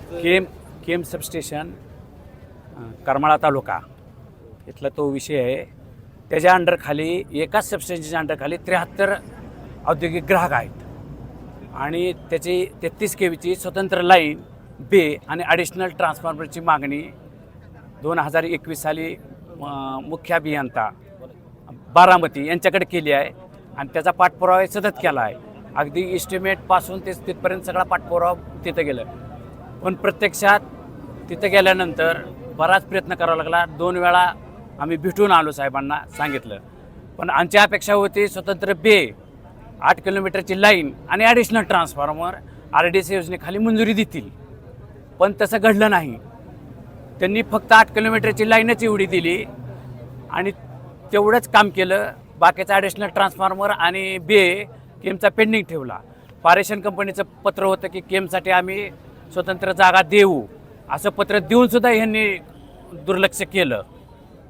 केम केम substation Karmala तालुका. इथला तो विषय आहे. त्याच्या अंडरखाली एकाच सबस्टेशनच्या अंडरखाली त्र्याहत्तर औद्योगिक ग्राहक आहेत. आणि त्याची तेहतीस के वीची स्वतंत्र लाईन बे आणि ॲडिशनल ट्रान्सफॉर्मरची मागणी दोन हजार एकवीस साली मुख्य अभियंता बारामती यांच्याकडे केली आहे. आणि त्याचा पाठपुरावा सतत केला आहे. अगदी इस्टिमेटपासून ते तिथपर्यंत सगळा पाठपुरावा तिथं गेलं पण प्रत्यक्षात तिथं गेल्यानंतर बराच प्रयत्न करावा लागला. दोन वेळा आम्ही भेटून आलो साहेबांना सांगितलं. पण आमची अपेक्षा होती स्वतंत्र बे आठ किलोमीटरची लाईन आणि additional transformer R D C योजनेखाली मंजुरी देतील. पण तसं घडलं नाही. त्यांनी फक्त आठ किलोमीटरची लाईनच एवढी दिली आणि तेवढंच काम केलं. बाकीचा ॲडिशनल ट्रान्सफॉर्मर आणि बे केमचा पेंडिंग ठेवला. पारेशन कंपनीचं पत्र होतं की केमसाठी आम्ही स्वतंत्र जागा देऊ असं पत्र देऊनसुद्धा ह्यांनी दुर्लक्ष केलं.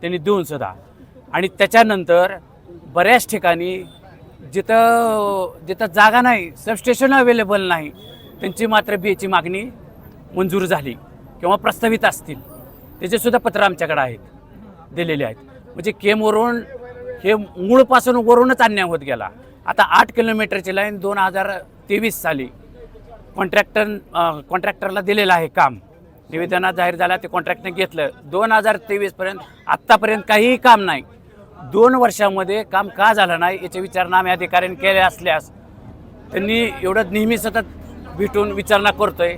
त्यांनी देऊनसुद्धा आणि त्याच्यानंतर बऱ्याच ठिकाणी जिथं जिथं जागा नाही सबस्टेशन अवेलेबल नाही त्यांची मात्र बीची मागणी मंजूर झाली किंवा प्रस्तावित असतील. त्याचेसुद्धा पत्र आमच्याकडे आहेत दिलेले आहेत. म्हणजे केमवरून हे मूळपासून वरूनच अन्याय होत गेला. आता आठ किलोमीटरची लाईन दोन हजार तेवीस साली कॉन्ट्रॅक्टर कॉन्ट्रॅक्टरला दिलेलं आहे काम. निवेदनात जाहीर झाला ते कॉन्ट्रॅक्टने घेतलं. दोन हजार तेवीसपर्यंत आत्तापर्यंत काहीही काम नाही. दोन वर्षामध्ये काम का झालं नाही याची विचारणा आम्ही अधिकाऱ्यांनी केले असल्यास त्यांनी एवढं नेहमी सतत भेटून विचारणा करतोय.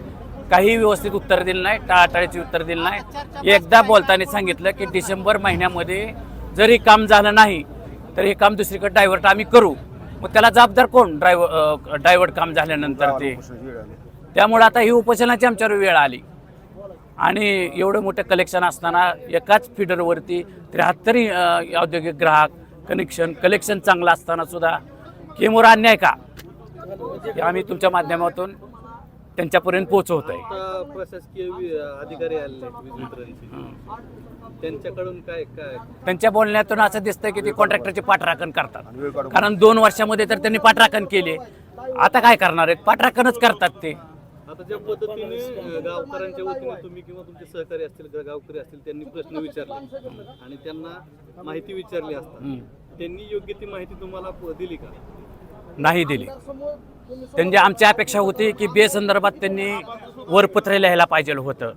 काही व्यवस्थित उत्तर दिलं नाही टाळाटाळीची उत्तर दिलं नाही. एकदा बोलताना सांगितलं की डिसेंबर महिन्यामध्ये जर हे काम झालं नाही तर हे काम दुसरीकडे डायव्हर्ट आम्ही करू. मग त्याला जबाबदार कोण? ड्रायव्हर डायव्हर्ट काम झाल्यानंतर ते. त्यामुळे आता ही उपोषणाची आमच्यावर वेळ आली. आणि एवढं मोठं कलेक्शन असताना एकाच फिडरवरती त्र्याहत्तर औद्योगिक ग्राहक कनेक्शन कलेक्शन चांगलं असताना सुद्धा केमोर अन्याय का? आम्ही तुमच्या माध्यमातून त्यांच्यापर्यंत पोहोचवत आहे आता प्रशासकीय वि- अधिकारी आलेले आहेत वीज वितरणचे त्यांच्याकडून काय काय? त्यांच्या बोलण्यातून असं दिसतंय की ते कॉन्ट्रॅक्टरची पाठराखण करतात. कारण दोन वर्षामध्ये तर त्यांनी पाठराखण केली. आता काय करणार आहेत? पाठराखणच करतात ते. आता ज्या पद्धतीने अ, गावकऱ्यांच्या वतीने तुम्ही किंवा तुमचे सहकारी असतील गा- गावकरी असतील त्यांनी प्रश्न विचारले. आणि त्यांना माहिती विचारली असता. त्यांनी योग्य ती माहिती तुम्हाला प- दिली का? नाही दिली. त्यांची आमची अपेक्षा होती की बे संदर्भात त्यांनी वरपत्र लिहायला पाहिजे होतं.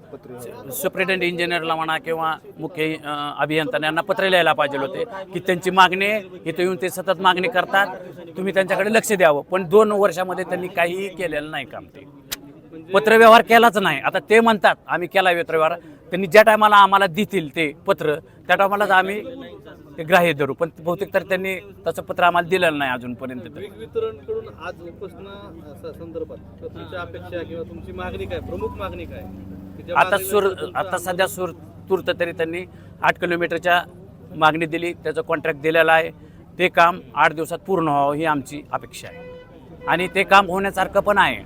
सुप्रिटेंडेंट इंजिनियरला म्हणा किंवा मुख्य अभियंत्यांना यांना पत्र लिहायला पाहिजे होते की त्यांची मागणी इथं येऊन ते सतत मागणी करतात. तुम्ही त्यांच्याकडे लक्ष द्यावं. पण दोन वर्षामध्ये त्यांनी काहीही केलेलं नाही काम ते. पत्रव्यवहार केलाच नाही. आता ते म्हणतात आम्ही केला पत्रव्यवहार त्यांनी ज्या टायमाला आम्हाला देतील ते पत्र त्या टायमालाच आम्ही ते ग्राह्य धरू पण बहुतेक तर त्यांनी तसं पत्र आम्हाला दिलेलं नाही अजूनपर्यंत आज उपोषणा संदर्भात अपेक्षा किंवा तुमची मागणी काय प्रमुख मागणी काय? की ज्या आता सूर आता सध्या सूर तूर्त तरी त्यांनी आठ किलोमीटरच्या मागणी दिली त्याचं कॉन्ट्रॅक्ट दिलेलं आहे. ते काम आठ दिवसात पूर्ण व्हावं ही आमची अपेक्षा आहे. आणि ते काम होण्यासारखं पण आहे.